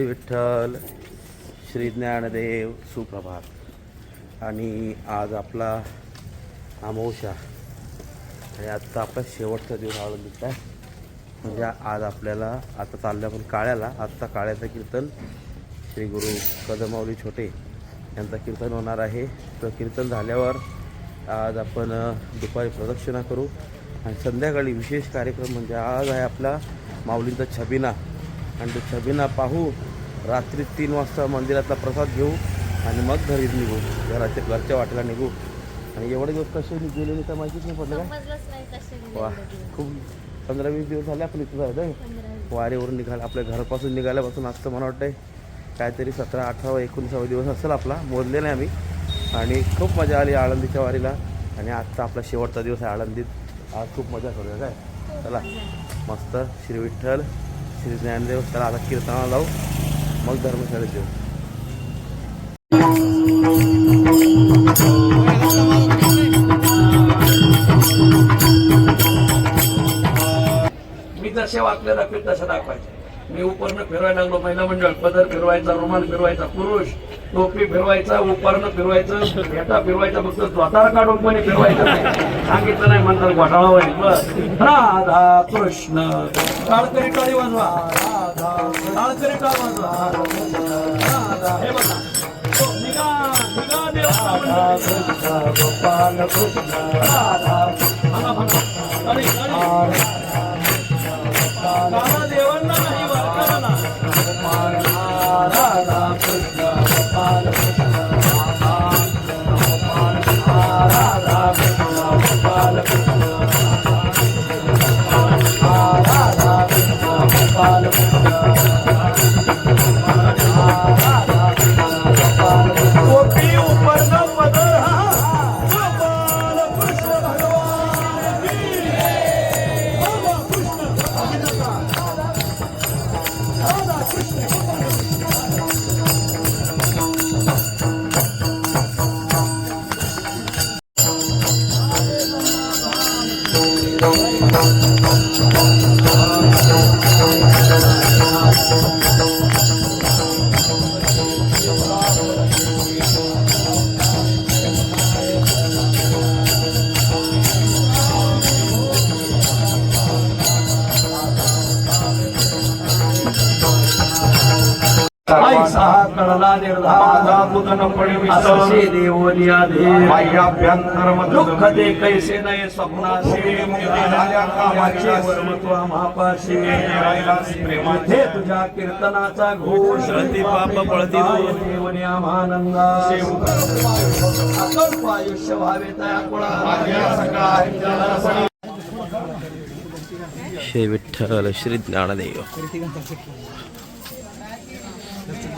श्री विठ्ठल श्री ज्ञानदेव सुप्रभात. आणि आज आपला अमावशा आणि आत्ता आपला शेवटचा दिवस आळंदीचा आहे. म्हणजे आज आपल्याला आता चाललं आपण काळ्याला. आत्ता काळ्याचं कीर्तन श्री गुरु कदमावली छोटे यांचं कीर्तन होणार आहे. तर कीर्तन झाल्यावर आज आपण दुपारी प्रदक्षिणा करू. आणि संध्याकाळी विशेष कार्यक्रम म्हणजे आज आहे आपला माऊलींचा छबिना. आणि तो छबिना पाहू रात्री तीन वाजता मंदिरातला प्रसाद घेऊ आणि मग घरी निघू. घराच्या घरच्या वाटेला निघू. आणि एवढे दिवस कसे गेले नाही तर माहितीच नाही पडलं काय? वा. खूप पंधरा वीस दिवस झाले आपण इथं वीस. वारीवरून निघाल आपल्या घरापासून निघाल्यापासून असतं मला वाटतंय काहीतरी सतरा अठरावा एकोणीसावा दिवस असेल आपला. मोजले नाही आम्ही. आणि खूप मजा आली आळंदीच्या वारीला. आणि आजचा आपला शेवटचा दिवस आहे आळंदीत. आज खूप मजा करूया काय? चला. मस्त श्री विठ्ठल श्री ज्ञानदेव. चला आता कीर्तनाला लावू मग धर्मशाळेत येऊ. मी जसे वाकले दाखवेल तसं दाखवायचे. मी उपरनं फिरवायला लागलो महिला मंडळ म्हणजे पदर फिरवायचा रुमाल फिरवायचा पुरुष. टोपी फिरवायचा उपरनं फिरवायचं घेटा फिरवायचा फक्त स्वतः काढून कोणी फिरवायचं नाही? सांगितलं नाही म्हणतात घोटाळा होईल बस. राधा कृष्ण. टाळकरी टाळी वाजवा राधा टाळकरी टाळ वाजवा राधा हे बघा गोपाल कृष्ण. राधा no. कळला निर्धारा. मुदन पडी असे देवोनिया दे. दुःख दे कैसे नये स्वप्नासे झाल्या कामाचे. वर्मत्व महापाशी प्रेमाथे तुझ्या कीर्तनाचा घोष. रती पाप पळती देवनी आमानंदा अकल्प आयुष्य व्हावे तया कुळा श्री विठ्ठल श्री ज्ञानदेव.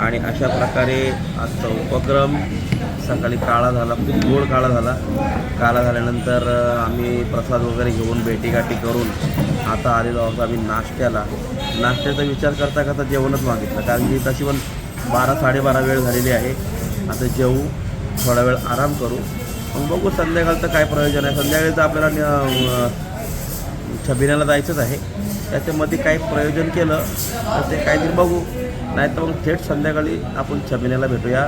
आणि अशा प्रकारे आजचा उपक्रम सकाळी काळा झाला खूप गोड काळा झाला. काळा झाल्यानंतर आम्ही प्रसाद वगैरे घेऊन भेटीगाठी करून आता आलेलो आहोत आम्ही नाश्त्याला. नाश्त्याचा विचार करता करता जेवणच मागितलं. कारण की तशी पण बारा साडेबारा वेळ झालेली आहे. आता जेवू थोडा वेळ आराम करू. मग बघू संध्याकाळचं काय प्रयोजन आहे. संध्याकाळचं आपल्याला अ, छबिन्याला जायचंच आहे. त्याच्यामध्ये काही प्रयोजन केलं तर ते काहीतरी बघू. नाही तर मग थेट संध्याकाळी आपण छबिन्याला भेटूया.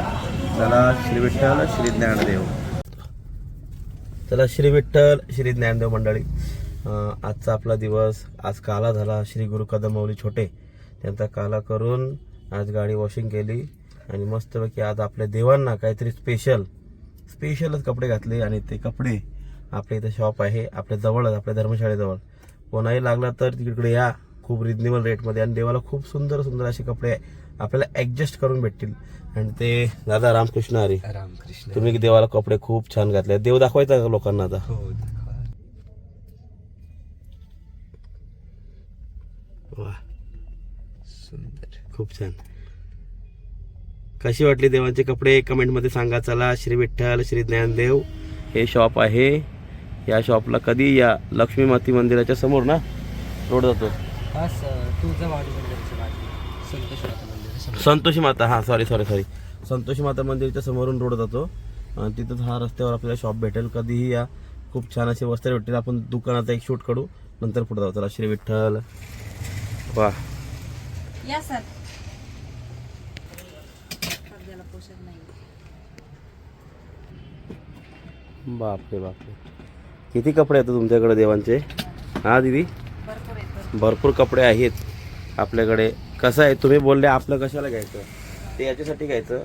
चला श्री विठ्ठल श्री ज्ञानदेव. चला श्री विठ्ठल श्री ज्ञानदेव मंडळी. आजचा आपला दिवस आज काला झाला. श्री गुरु कदमौली छोटे त्यांचा काला करून आज गाडी वॉशिंग केली. आणि मस्तपैकी आज आपल्या देवांना काहीतरी स्पेशल स्पेशलच कपडे घातले आणि ते कपडे आपल्या इथं शॉप आहे. आपल्या जवळच आपल्या धर्मशाळेजवळ. कोणाही लागला तर तिकडे या. खूप रिजनेबल रेटमध्ये आणि देवाला खूप सुंदर सुंदर असे कपडे आपल्याला ॲडजस्ट करून भेटतील. आणि ते दादा रामकृष्ण हरी. रामकृष्ण तुम्ही देवाला कपडे खूप छान घातले. देव दाखवायचा का लोकांना आता? हो वा. सुंदर. खूप छान. कशी वाटली देवांचे कपडे? कमेंटमध्ये सांगा. चला श्री विठ्ठल श्री ज्ञानदेव. हे शॉप आहे. या शॉपला कधी या? लक्ष्मी माती मंदिराच्या समोर ना? रोड जातो. हा बाजू संतोष माता मंदिर संतोषी माता हां sorry sorry sorry Santoshi Mata मंदिराच्या समोरून रोड जातो. आणि तिथंच हा रस्त्यावर आपल्याला शॉप भेटेल. कधीही या खूप छान असे वस्त्र भेटेल आपण दुकानाचा एक शूट काढू नंतर पुढे जाऊ. चला श्री विठ्ठल. वा. या सर बापरे बापरे. किती कपडे आहेत तुमच्याकडे देवांचे? हा दीदी? भरपूर कपडे आहेत आपल्याकडे. कसं आहे तुम्ही बोलले आपलं कशाला घ्यायचं? ते याच्यासाठी घ्यायचं.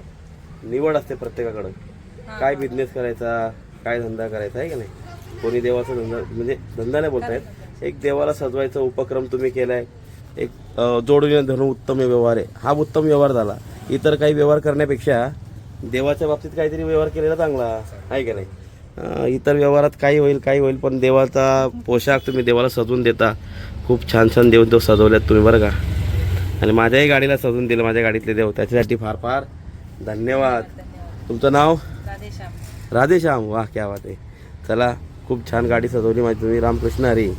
निवड असते प्रत्येकाकडं. काय बिझनेस करायचा काय धंदा करायचा आहे का नाही? कोणी देवाचा धंदा म्हणजे धंदा नाही बोलतायत एक देवाला सजवायचा उपक्रम तुम्ही केलाय. एक अं, जोडून धरून उत्तम व्यवहार आहे. हा उत्तम व्यवहार झाला. इतर काही व्यवहार करण्यापेक्षा देवाच्या बाबतीत काहीतरी व्यवहार केलेला चांगला आहे का नाही? इतर व्यवहारात काही होईल काही होईल पण देवाचा पोशाख तुम्ही देवाला सजवून देता. खूप छान छान देव देव सजवल्यात तुम्ही बरं का. आणि माझ्याही गाडीला सजवून दिलं माझ्या गाडीतले देव. त्याच्यासाठी फार फार धन्यवाद. तुमचं नाव? राधेश्याम. राधेश्याम. वा क्या बात आहे. चला खूप छान गाडी सजवली माझी तुम्ही. रामकृष्ण हरी.